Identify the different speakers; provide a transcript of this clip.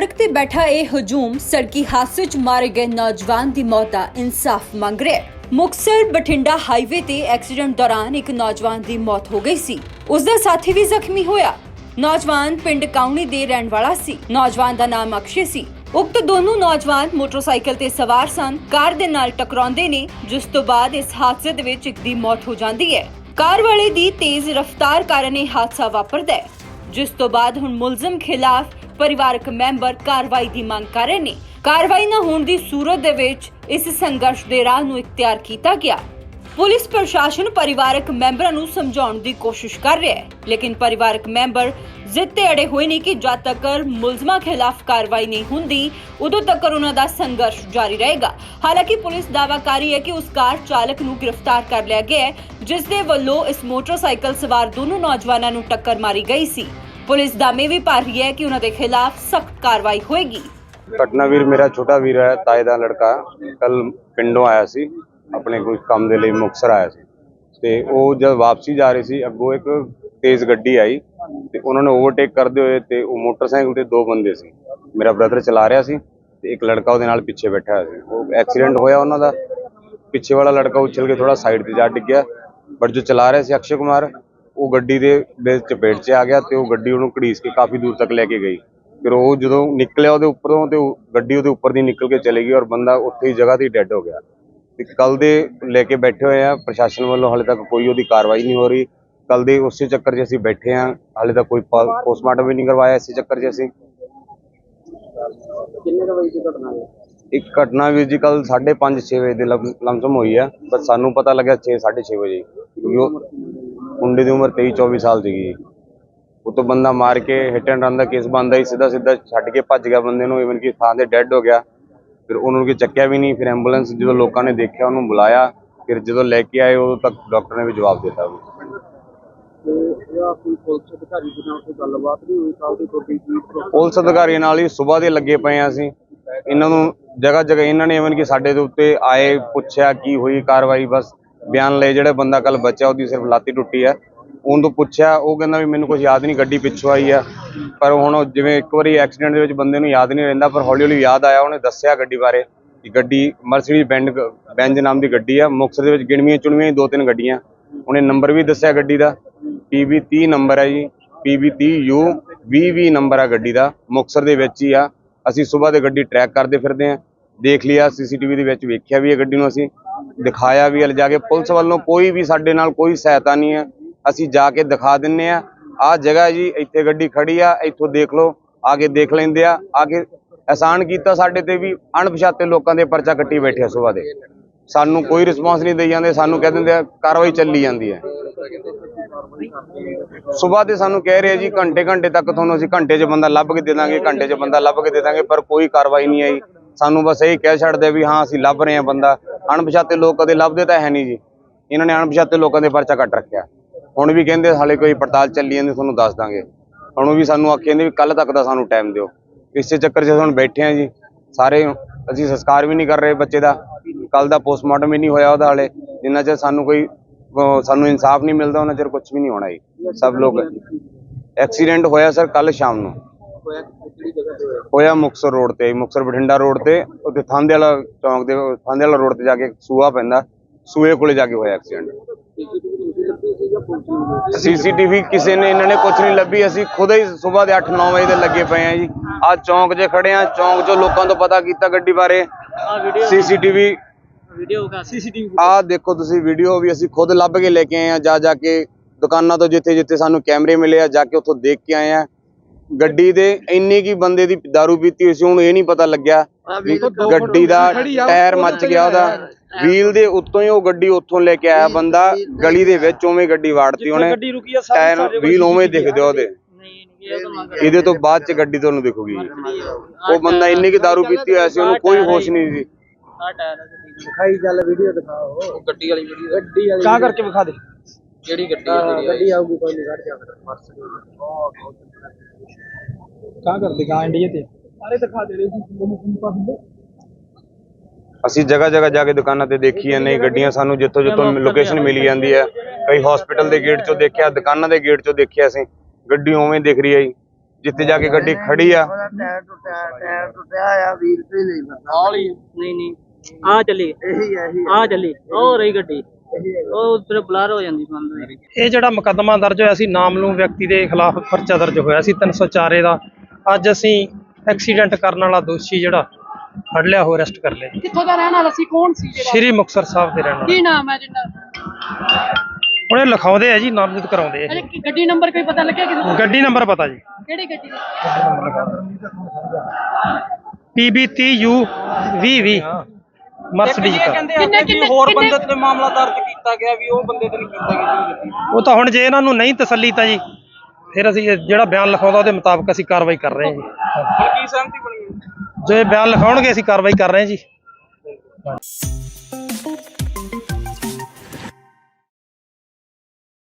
Speaker 1: ਸੜਕ ਤੇ ਬੈਠਾ ਇਹ ਹਜੂਮ ਸੜਕੀ ਹਾਦਸੇ 'ਚ ਮਾਰੇ ਗਏ ਨੌਜਵਾਨ ਦੀ ਮੌਤ ਦਾ ਇਨਸਾਫ ਮੰਗ ਰਿਹਾ ਹੈ। ਮੁਕਸਰ ਬਠਿੰਡਾ ਹਾਈਵੇ ਤੇ ਐਕਸੀਡੈਂਟ ਦੌਰਾਨ ਇੱਕ ਨੌਜਵਾਨ ਦੀ ਮੌਤ ਹੋ ਗਈ ਸੀ। ਉਸ ਦਾ ਸਾਥੀ ਵੀ ਜ਼ਖਮੀ ਹੋਇਆ। ਨੌਜਵਾਨ ਪਿੰਡ ਕਾਉਣੀ ਦੇ ਰਹਿਣ ਵਾਲਾ ਸੀ। ਨੌਜਵਾਨ ਦਾ ਨਾਮ ਅਕਸ਼ੇ ਸੀ। ਉਕਤ ਦੋਨੋਂ ਨੌਜਵਾਨ ਮੋਟਰਸਾਈਕਲ ਤੇ ਸਵਾਰ ਸਨ। ਕਾਰ ਦੇ ਨਾਲ ਟਕਰਾਉਂਦੇ ਨੇ, ਜਿਸ ਤੋਂ ਬਾਅਦ ਇਸ ਹਾਦਸੇ ਦੇ ਵਿੱਚ ਇੱਕ ਦੀ ਮੌਤ ਹੋ ਜਾਂਦੀ ਹੈ। ਕਾਰ ਵਾਲੇ ਦੀ ਤੇਜ਼ ਰਫ਼ਤਾਰ ਕਾਰਨ ਇਹ ਹਾਦਸਾ ਵਾਪਰਦਾ ਹੈ, ਜਿਸ ਤੋਂ ਬਾਅਦ ਹੁਣ ਮੁਲਜ਼ਮ ਖਿਲਾਫ ਪਰਿਵਾਰਕ ਮੈਂਬਰ ਕਾਰਵਾਈ ਦੀ ਮੰਗ ਕਰ ਰਹੇ ਨੇ। ਕਾਰਵਾਈ ਨਾ ਹੋਣ ਦੀ ਸੂਰਤ ਦੇ ਵਿੱਚ ਇਸ ਸੰਘਰਸ਼ ਦੇ ਰਾਹ ਨੂੰ ਇਖਤਿਆਰ ਕੀਤਾ ਗਿਆ। ਪੁਲਿਸ ਪ੍ਰਸ਼ਾਸਨ ਪਰਿਵਾਰਕ ਮੈਂਬਰਾਂ ਨੂੰ ਸਮਝਾਉਣ ਦੀ ਕੋਸ਼ਿਸ਼ ਕਰ ਰਿਹਾ ਹੈ, ਲੇਕਿਨ ਪਰਿਵਾਰਕ ਮੈਂਬਰ ਜ਼ਿੱਦ ਤੇ ਅੜੇ ਹੋਏ ਨੇ ਕਿ ਜਦ ਤੱਕ ਮੁਲਜ਼ਮਾਂ ਖਿਲਾਫ ਕਾਰਵਾਈ ਨਹੀਂ ਹੁੰਦੀ, ਉਦੋਂ ਤੱਕ ਉਹਨਾਂ ਦਾ ਸੰਘਰਸ਼ ਜਾਰੀ ਰਹੇਗਾ। ਹਾਲਾਂਕਿ ਪੁਲਿਸ ਦਾਅਵਾ ਕਰ ਰਹੀ ਹੈ ਕਿ ਉਸ ਕਾਰ ਚਾਲਕ ਨੂੰ ਗ੍ਰਿਫਤਾਰ ਕਰ ਲਿਆ ਗਿਆ ਹੈ, ਜਿਸ ਦੇ ਵੱਲੋਂ ਇਸ ਮੋਟਰਸਾਈਕਲ ਸਵਾਰ ਦੋਨੋਂ ਨੌਜਵਾਨਾਂ ਨੂੰ ਟੱਕਰ ਮਾਰੀ ਗਈ ਸੀ। ਪੁਲਿਸ ਦਾਅਵੇ ਵੀ ਪਾ ਰਹੀ ਹੈ ਕਿ ਉਹਨਾਂ ਦੇ ਖਿਲਾਫ ਸਖਤ ਕਾਰਵਾਈ ਹੋਏਗੀ।
Speaker 2: ਘਟਨਾ ਮੇਰਾ ਛੋਟਾ ਵੀਰ ਹੈ, ਤਾਏ ਦਾ ਲੜਕਾ। ਕੱਲ ਪਿੰਡੋਂ ਆਇਆ ਸੀ, ਆਪਣੇ ਕੋਈ ਕੰਮ ਦੇ ਲਈ ਮੁਕਤਸਰ ਆਇਆ ਸੀ। ਤੇ ਉਹ ਜਦ ਵਾਪਸੀ ਜਾ ਰਹੀ ਸੀ, ਅੱਗੋਂ ਇੱਕ ਤੇਜ਼ ਗੱਡੀ ਆਈ ਤੇ ਉਹਨਾਂ ਨੇ ਓਵਰਟੇਕ ਕਰਦੇ ਹੋਏ ਤੇ ਉਹ ਮੋਟਰਸਾਈਕਲ ਤੇ ਦੋ ਬੰਦੇ ਸੀ। ਮੇਰਾ ਬ੍ਰਦਰ ਚਲਾ ਰਿਹਾ ਸੀ ਤੇ ਇੱਕ ਲੜਕਾ ਉਹਦੇ ਨਾਲ ਪਿੱਛੇ ਬੈਠਾ ਹੋਇਆ ਸੀ। ਉਹ ਐਕਸੀਡੈਂਟ ਹੋਇਆ ਉਹਨਾਂ ਦਾ। ਪਿੱਛੇ ਵਾਲਾ ਲੜਕਾ ਉਛਲ ਕੇ ਥੋੜਾ ਸਾਈਡ ਤੇ ਜਾ ਡਿੱਗਿਆ ਬਟ ਜੋ ਚਲਾ ਰਿਹਾ ਸੀ ਅਕਸ਼ੇ ਕੁਮਾਰ ਉਹ ਗੱਡੀ ਦੇ ਚਪੇਟ 'ਚ ਆ ਗਿਆ ਤੇ ਉਹ ਗੱਡੀ ਉਹਨੂੰ ਘੜੀਸ ਕੇ ਕਾਫੀ ਦੂਰ ਤੱਕ ਲੈ ਕੇ ਗਈ। ਫਿਰ ਉਹ ਜਦੋਂ ਨਿਕਲਿਆ ਉਹਦੇ ਉੱਪਰੋਂ ਤੇ ਉਹ ਗੱਡੀ ਉਹਦੇ ਉੱਪਰ ਦੀ ਨਿਕਲ ਕੇ ਚਲੇ ਗਈ ਔਰ ਬੰਦਾ ਉੱਥੇ ਹੀ ਜਗ੍ਹਾ ਤੇ ਡੈੱਡ ਹੋ ਗਿਆ। ਤੇ ਕੱਲ ਦੇ ਲੈ ਕੇ ਬੈਠੇ ਹੋਏ ਆ ਪ੍ਰਸ਼ਾਸਨ ਵੱਲੋਂ ਹਾਲੇ ਤੱਕ ਕੋਈ ਉਹਦੀ ਕਾਰਵਾਈ ਨਹੀਂ ਹੋ ਰਹੀ। ਕੱਲ ਦੇ ਉਸੇ ਚੱਕਰ 'ਚ ਅਸੀਂ ਬੈਠੇ ਆ ਹਾਲੇ ਤੱਕ ਕੋਈ ਪੋਸਟਮਾਰਟਮ ਵੀ ਨਹੀਂ ਕਰਵਾਇਆ ਇਸੇ ਚੱਕਰ 'ਚ ਅਸੀਂ।
Speaker 3: ਕਿੰਨੇ ਵਜੇ ਘਟਨਾ ਹੈ?
Speaker 2: ਇੱਕ ਘਟਨਾ ਵੀ ਜੀ ਕੱਲ 5:30 6 ਵਜੇ ਦੇ ਲਮ- ਲਮਸਮ ਹੋਈ ਆ ਬਸ ਸਾਨੂੰ ਪਤਾ ਲੱਗਿਆ 6 6:30 ਵਜੇ। ਮੁੰਡੇ ਦੀ ਉਮਰ 23 24 ਸਾਲ ਸੀਗੀ ਉਹ ਤੋਂ ਬੰਦਾ ਮਾਰ ਕੇ ਹਿੱਟ ਐਂਡ ਰਨ ਦਾ ਕੇਸ ਬੰਦਾ ਹੀ ਸਿੱਧਾ ਸਿੱਧਾ ਛੱਡ ਕੇ ਭੱਜ ਗਿਆ ਬੰਦੇ ਨੂੰ ਇਵਨ ਕਿ ਥਾਂ ਤੇ ਡੈੱਡ ਹੋ ਗਿਆ। ਫਿਰ ਉਹਨੂੰ ਕਿ ਚੱਕਿਆ ਵੀ ਨਹੀਂ ਫਿਰ ਐਂਬੂਲੈਂਸ ਜਦੋਂ ਲੋਕਾਂ ਨੇ ਦੇਖਿਆ ਉਹਨੂੰ ਬੁਲਾਇਆ। ਫਿਰ ਜਦੋਂ ਲੈ ਕੇ ਆਏ ਉਦੋਂ ਤੱਕ ਡਾਕਟਰ ਨੇ ਵੀ ਜਵਾਬ ਦਿੱਤਾ
Speaker 3: ਕੋਈ ਪੁਲਿਸ ਅਧਿਕਾਰੀ ਦੇ ਨਾਲ
Speaker 2: ਹੀ ਸਵੇਰ ਦੇ ਲੱਗੇ ਪਏ ਆ ਅਸੀਂ। ਇਹਨਾਂ ਨੂੰ ਜਗ੍ਹਾ ਜਗ੍ਹਾ ਇਹਨਾਂ ਨੇ ਇਵਨ ਕਿ ਸਾਡੇ ਦੇ ਉੱਤੇ ਆਏ ਪੁੱਛਿਆ ਕੀ ਹੋਈ ਕਾਰਵਾਈ ਬਸ ਬਿਆਨ ਲਏ ਜਿਹੜੇ ਬੰਦਾ ਕੱਲ ਬਚਿਆ, ਉਹਦੀ ਸਿਰਫ ਲਾਤੀ ਟੁੱਟੀ ਆ। ਉਹਨੂੰ ਤੋਂ ਪੁੱਛਿਆ, ਉਹ ਕਹਿੰਦਾ ਵੀ ਮੈਨੂੰ ਕੁਝ ਯਾਦ ਨਹੀਂ, ਗੱਡੀ ਪਿੱਛੋਂ ਆਈ ਆ। ਪਰ ਹੁਣ ਉਹ ਜਿਵੇਂ ਇੱਕ ਵਾਰੀ ਐਕਸੀਡੈਂਟ ਦੇ ਵਿੱਚ ਬੰਦੇ ਨੂੰ ਯਾਦ ਨਹੀਂ ਰਹਿੰਦਾ, ਪਰ ਹੌਲੀ ਹੌਲੀ ਯਾਦ ਆਇਆ, ਉਹਨੇ ਦੱਸਿਆ ਗੱਡੀ ਬਾਰੇ ਕਿ ਗੱਡੀ ਮਰਸੀਡੀਜ਼ ਬੈਂਡ ਬੈਂਜ ਨਾਮ ਦੀ ਗੱਡੀ ਆ। ਮੁਕਤਸਰ ਦੇ ਵਿੱਚ ਗਿਣਵੀਆਂ ਚੁਣਵੀਆਂ ਹੀ ਦੋ ਤਿੰਨ ਗੱਡੀਆਂ। ਉਹਨੇ ਨੰਬਰ ਵੀ ਦੱਸਿਆ ਗੱਡੀ ਦਾ। PB 30 ਨੰਬਰ ਹੈ ਜੀ। PB 30 U 20 ਨੰਬਰ ਆ ਗੱਡੀ ਦਾ। ਮੁਕਤਸਰ ਦੇ ਵਿੱਚ ਹੀ ਆ। ਅਸੀਂ ਸਵੇਰ ਦੇ ਗੱਡੀ ਟਰੈਕ ਕਰਦੇ ਫਿਰਦੇ ਆ। ਦੇਖ ਲਿਆ, ਸੀਸੀਟੀਵੀ ਦੇ ਵਿੱਚ ਵੇਖਿਆ ਵੀ ਇਹ ਗੱਡੀ ਨੂੰ ਅਸੀਂ। ਦਿਖਾਇਆ ਵੀ ਹੈ ਜਾ ਕੇ ਪੁਲਿਸ ਵੱਲੋਂ ਕੋਈ ਵੀ ਸਾਡੇ ਨਾਲ ਕੋਈ ਸਹਾਇਤਾ ਨਹੀਂ ਹੈ। ਅਸੀਂ ਜਾ ਕੇ ਦਿਖਾ ਦਿੰਨੇ ਆ। ਆਹ ਜਗ੍ਹਾ ਜੀ, ਇੱਥੇ ਗੱਡੀ ਖੜੀ ਆ, ਇੱਥੋਂ ਦੇਖ ਲਓ ਆ ਕੇ ਦੇਖ ਲੈਂਦੇ ਆ। ਆ ਕੇ ਆਸਾਨ ਕੀਤਾ ਸਾਡੇ ਤੇ ਵੀ, ਅਣਪਛਾਤੇ ਲੋਕਾਂ ਦੇ ਪਰਚਾ ਕੱਟੀ ਬੈਠੇ ਆ ਸਵੇਰ ਦੇ। ਸਾਨੂੰ ਕੋਈ ਰਿਸਪਾਂਸ ਨਹੀਂ ਦੇਈ ਜਾਂਦੇ, ਸਾਨੂੰ ਕਹਿ ਦਿੰਦੇ ਆ, ਕਾਰਵਾਈ ਚੱਲੀ ਜਾਂਦੀ ਹੈ। ਸਵੇਰ ਦੇ ਸਾਨੂੰ ਕਹਿ ਰਹੇ ਜੀ, ਘੰਟੇ ਘੰਟੇ ਤੱਕ ਤੁਹਾਨੂੰ ਅਸੀਂ ਘੰਟੇ 'ਚ ਬੰਦਾ ਲੱਭ ਕੇ ਦੇ ਦਾਂਗੇ, ਘੰਟੇ 'ਚ ਬੰਦਾ ਲੱਭ ਕੇ ਦੇ ਦਾਂਗੇ, ਪਰ ਕੋਈ ਕਾਰਵਾਈ ਨਹੀਂ ਆਈ। ਸਾਨੂੰ ਬਸ ਇਹੀ ਕਹਿ ਛੱਡਦੇ ਵੀ ਹਾਂ, ਅਸੀਂ ਲੱਭ ਰਹੇ ਹਾਂ ਬੰਦਾ। ਅਣਪਛਾਤੇ ਲੋਕ ਕਦੇ ਲੱਭਦੇ ਤਾਂ ਹੈ ਨਹੀਂ ਜੀ। ਇਹਨਾਂ ਨੇ ਅਣਪਛਾਤੇ ਲੋਕਾਂ ਦੇ ਪਰਚਾ ਕੱਟ ਰੱਖਿਆ। ਹੁਣ ਵੀ ਕਹਿੰਦੇ ਹਾਲੇ ਕੋਈ ਪੜਤਾਲ ਚੱਲੀ ਜਾਂਦੀ, ਤੁਹਾਨੂੰ ਦੱਸ ਦਾਂਗੇ। ਹੁਣ ਵੀ ਸਾਨੂੰ ਆਖੀ ਜਾਂਦੇ ਵੀ ਕੱਲ ਤੱਕ ਦਾ ਸਾਨੂੰ ਟਾਈਮ ਦਿਓ। ਇਸੇ ਚੱਕਰ 'ਚ ਹੁਣ ਬੈਠੇ ਆ ਜੀ, ਸਾਰੇ ਅਸੀਂ ਸੰਸਕਾਰ ਵੀ ਨਹੀਂ ਕਰ ਰਹੇ ਬੱਚੇ ਦਾ। ਕੱਲ ਦਾ ਪੋਸਟਮਾਰਟਮ ਵੀ ਨਹੀਂ ਹੋਇਆ ਉਹਦਾ ਹਾਲੇ। ਜਿੰਨਾ ਚਿਰ ਸਾਨੂੰ ਕੋਈ ਸਾਨੂੰ ਇਨਸਾਫ ਨਹੀਂ ਮਿਲਦਾ, ਉਹਨਾਂ ਚਿਰ ਕੁਝ ਵੀ ਨਹੀਂ ਹੋਣਾ ਜੀ। ਸਭ ਲੋਕ ਐਕਸੀਡੈਂਟ ਹੋਇਆ ਸਰ ਕੱਲ ਸ਼ਾਮ ਨੂੰ।
Speaker 3: ਹੋਇਆ
Speaker 2: ਮੁਕਸਰ ਰੋਡ ਤੇ ਮੁਕਸਰ ਬਠਿੰਡਾ ਰੋਡ ਤੇ ਉੱਥੇ ਥਾਂਦੇ ਵਾਲਾ ਚੌਂਕ ਦੇ ਥਾਂਦੇ ਵਾਲਾ ਰੋਡ ਤੇ ਜਾ ਕੇ ਸੂਆ ਪੈਂਦਾ ਸੂਏ ਕੋਲੇ ਜਾ ਕੇ ਹੋਇਆ ਐਕਸੀਡੈਂਟ
Speaker 3: ਸੀਸੀਟੀਵੀ
Speaker 2: ਕਿਸੇ ਨੇ ਇਹਨਾਂ ਨੇ ਕੁਝ ਨਹੀਂ ਲੱਭੀ ਅਸੀਂ ਖੁਦ ਹੀ ਸਵੇਰ ਦੇ 8-9 ਵਜੇ ਦੇ ਲੱਗੇ ਪਏ ਆ ਜੀ। ਆ ਚੌਂਕ 'ਚ ਖੜੇ ਆ ਚੌਂਕ 'ਚੋਂ ਲੋਕਾਂ ਤੋਂ ਪਤਾ ਕੀਤਾ ਗੱਡੀ ਬਾਰੇ। ਸੀਸੀਟੀਵੀ
Speaker 3: ਵੀਡੀਓ ਦਾ ਸੀਸੀਟੀਵੀ
Speaker 2: ਆਹ ਦੇਖੋ ਤੁਸੀਂ ਵੀਡੀਓ ਵੀ ਅਸੀਂ ਖੁਦ ਲੱਭ ਕੇ ਲੈ ਕੇ ਆਏ ਆ ਜਾ ਜਾ ਕੇ ਦੁਕਾਨਾਂ ਤੋਂ ਜਿੱਥੇ ਜਿੱਥੇ ਸਾਨੂੰ ਕੈਮਰੇ ਮਿਲੇ ਆ ਜਾ ਕੇ ਉੱਥੋਂ ਦੇਖ ਕੇ ਆਏ ਆ ਗੱਡੀ ਦੇ ਇੰਨੀ ਕੀ ਬੰਦੇ ਦੀ दारू ਪੀਤੀ ਹੋਈ ਸੀ ਉਹਨੂੰ ਇਹ ਨਹੀਂ ਪਤਾ ਲੱਗਿਆ ਵੀ ਗੱਡੀ ਦਾ ਟਾਇਰ ਮੱਚ ਗਿਆ ਉਹਦਾ ਵੀਲ ਦੇ ਉੱਤੋਂ ਹੀ ਉਹ ਗੱਡੀ ਉੱਥੋਂ ਲੈ ਕੇ ਆਇਆ ਬੰਦਾ ਗਲੀ ਦੇ ਵਿੱਚ ਉਵੇਂ ਗੱਡੀ ਵਾੜਤੀ ਉਹਨੇ
Speaker 3: ਗੱਡੀ ਰੁਕੀ ਆ
Speaker 2: ਟਾਇਰ ਵੀਲ ਉਵੇਂ ਦਿਖਦੇ ਉਹਦੇ
Speaker 3: ਨਹੀਂ ਨਹੀਂ ਇਹ ਤਾਂ ਮੰਗ
Speaker 2: ਇਹਦੇ ਤੋਂ ਬਾਅਦ ਚ ਗੱਡੀ ਤੁਹਾਨੂੰ ਦਿਖੂਗੀ ਜੀ। ਉਹ ਬੰਦਾ ਇੰਨੀ ਕੀ दारू ਪੀਤੀ ਹੋਇਆ ਸੀ ਉਹਨੂੰ ਕੋਈ ਹੋਸ਼ ਨਹੀਂ ਸੀ
Speaker 3: ਆ ਟਾਇਰ ਦਿਖਾਈ ਚੱਲ ਵੀਡੀਓ ਦਿਖਾਓ ਗੱਡੀ ਵਾਲੀ ਵੀਡੀਓ ਗੱਡੀ ਵਾਲੀ ਕਾ ਕਰਕੇ ਵਿਖਾ ਦੇ ਕਿਹੜੀ ਗੱਡੀ ਹੈ ਜਿਹੜੀ ਗੱਡੀ ਆਊਗੀ ਕੋਈ ਨਹੀਂ ਕੱਢ ਜਾ ਕਾ ਕਰਦੇ ਇੰਡੀਆ ਤੇ? ਅਰੇ ਦਿਖਾ ਦੇ ਰਹੇ ਸੀ ਤੁਹਾਨੂੰ ਪਾਸ
Speaker 2: ਅਸੀਂ ਜਗ੍ਹਾ ਜਗ੍ਹਾ ਜਾ ਕੇ ਦੁਕਾਨਾਂ ਤੇ ਦੇਖੀ ਜਾਂਦੇ ਗੱਡੀਆਂ ਸਾਨੂੰ ਜਿੱਥੋਂ ਜਿੱਥੋਂ ਲੋਕੇਸ਼ਨ ਮਿਲੀ ਜਾਂਦੀ ਹੈ ਕਈ ਹਸਪੀਟਲ ਦੇ ਗੇਟ ਚੋਂ ਦੇਖਿਆ ਦੁਕਾਨਾਂ ਦੇ ਗੇਟ ਚੋਂ ਦੇਖਿਆ ਅਸੀਂ। ਗੱਡੀ ਉਵੇਂ ਦਿਖ ਰਹੀ ਹੈ ਜੀ। ਜਿੱਥੇ ਜਾ ਕੇ ਗੱਡੀ ਖੜੀ ਆ।
Speaker 3: ਟਾਇਰ ਟੁੱਟਿਆ ਟਾਇਰ ਟੁੱਟਿਆ ਆ ਵੀਰ ਤੇ ਲਈ ਨਾਲ ਹੀ।
Speaker 4: ਨਹੀਂ ਨਹੀਂ। ਆ ਚੱਲੀ।
Speaker 3: ਇਹੀ ਇਹੀ
Speaker 4: ਆ। ਚੱਲੀ। ਉਹ ਰਹੀ ਗੱਡੀ। ਉਹ ਫਿਰ ਬਲਰ ਹੋ ਜਾਂਦੀ ਬੰਦ
Speaker 5: ਇਹ ਜਿਹੜਾ ਮੁਕੱਦਮਾ ਦਰਜ ਹੋਇਆ ਸੀ ਨਾਮਲੂਮ ਵਿਅਕਤੀ ਦੇ ਖਿਲਾਫ ਪਰਚਾ ਦਰਜ ਹੋਇਆ ਸੀ 304 ਦਾ। ਅੱਜ ਅਸੀਂ ਐਕਸੀਡੈਂਟ ਕਰਨ ਵਾਲਾ ਦੋਸ਼ੀ ਜਿਹੜਾ ਫੜ ਲਿਆ ਹੋ ਅਰੈਸਟ ਕਰ ਲਿਆ।
Speaker 4: ਕਿੱਥੋਂ ਦਾ ਰਹਿਣ ਵਾਲਾ ਸੀ? ਕੌਣ ਸੀ ਜਿਹੜਾ?
Speaker 5: ਸ਼੍ਰੀ ਮੁਕਤਸਰ ਸਾਹਿਬ ਦੇ ਰਹਿਣ ਵਾਲੇ।
Speaker 4: ਕੀ ਨਾਮ ਹੈ ਜਿੰਦਾ
Speaker 5: ਉਹਨੇ ਲਿਖਾਉਂਦੇ ਆ ਜੀ ਨਾਮਜ਼ਦ ਕਰਾਉਂਦੇ ਆ
Speaker 4: ਗੱਡੀ ਨੰਬਰ ਕੋਈ ਪਤਾ ਲੱਗਿਆ ਕਿਸੇ ਨੂੰ
Speaker 5: ਗੱਡੀ ਨੰਬਰ ਪਤਾ ਜੀ।
Speaker 4: ਕਿਹੜੀ ਗੱਡੀ ਦਾ?
Speaker 5: PB 30U 2020 ਮਰਸਡੀਜ਼ ਦਾ।
Speaker 4: ਕਿੰਨੇ ਕਿੰਨੇ ਹੋਰ ਬੰਦੇ ਤੇ ਮਾਮਲਾ ਦਰਜ ਕੀਤਾ ਗਿਆ ਵੀ ਉਹ ਬੰਦੇ ਤੇ ਨਹੀਂ ਕੀਤਾ ਗਿਆ।
Speaker 5: ਉਹ ਤਾਂ ਹੁਣ ਜੇ ਇਹਨਾਂ ਨੂੰ ਨਹੀਂ ਤਸੱਲੀ ਤਾਂ ਜੀ ਫਿਰ ਅਸੀਂ ਇਹ ਜਿਹੜਾ ਬਿਆਨ ਲਿਖਾਉਂਦਾ ਉਹਦੇ ਮੁਤਾਬਕ ਅਸੀਂ ਕਾਰਵਾਈ ਕਰ ਰਹੇ ਹਾਂ ਜੀ।
Speaker 4: ਹੁਣ ਕੀ ਸਹਿਮਤੀ ਬਣੀ
Speaker 5: ਜੋ ਇਹ ਬਿਆਨ ਲਿਖਾਉਣਗੇ ਅਸੀਂ ਕਾਰਵਾਈ ਕਰ ਰਹੇ ਹਾਂ ਜੀ।